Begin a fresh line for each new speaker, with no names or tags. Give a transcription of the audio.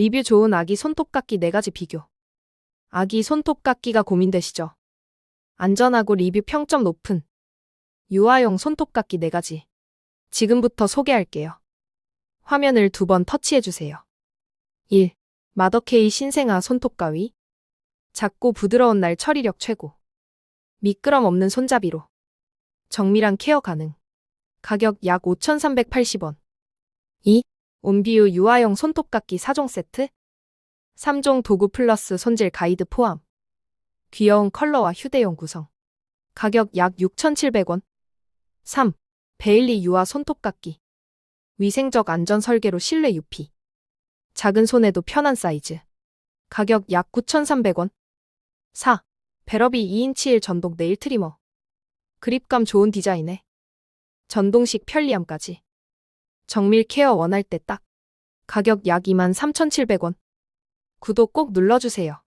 리뷰 좋은 아기 손톱깎이 4가지 비교. 아기 손톱깎이가 고민되시죠? 안전하고 리뷰 평점 높은 유아용 손톱깎이 4가지. 지금부터 소개할게요. 화면을 두 번 터치해주세요. 1. 마더케이 신생아 손톱가위. 작고 부드러운 날 처리력 최고. 미끄럼 없는 손잡이로. 정밀한 케어 가능. 가격 약 5,380원. 2. 온비유 유아용 손톱깎이 4종 세트. 3종 도구 플러스 손질 가이드 포함. 귀여운 컬러와 휴대용 구성. 가격 약 6,700원. 3. 베일리 유아 손톱깎이. 위생적 안전 설계로 실내 유피. 작은 손에도 편한 사이즈. 가격 약 9,300원. 4. 베러비 2인치 1 전동 네일 트리머. 그립감 좋은 디자인에 전동식 편리함까지. 정밀 케어 원할 때 딱. 가격 약 23,700원. 구독 꼭 눌러주세요.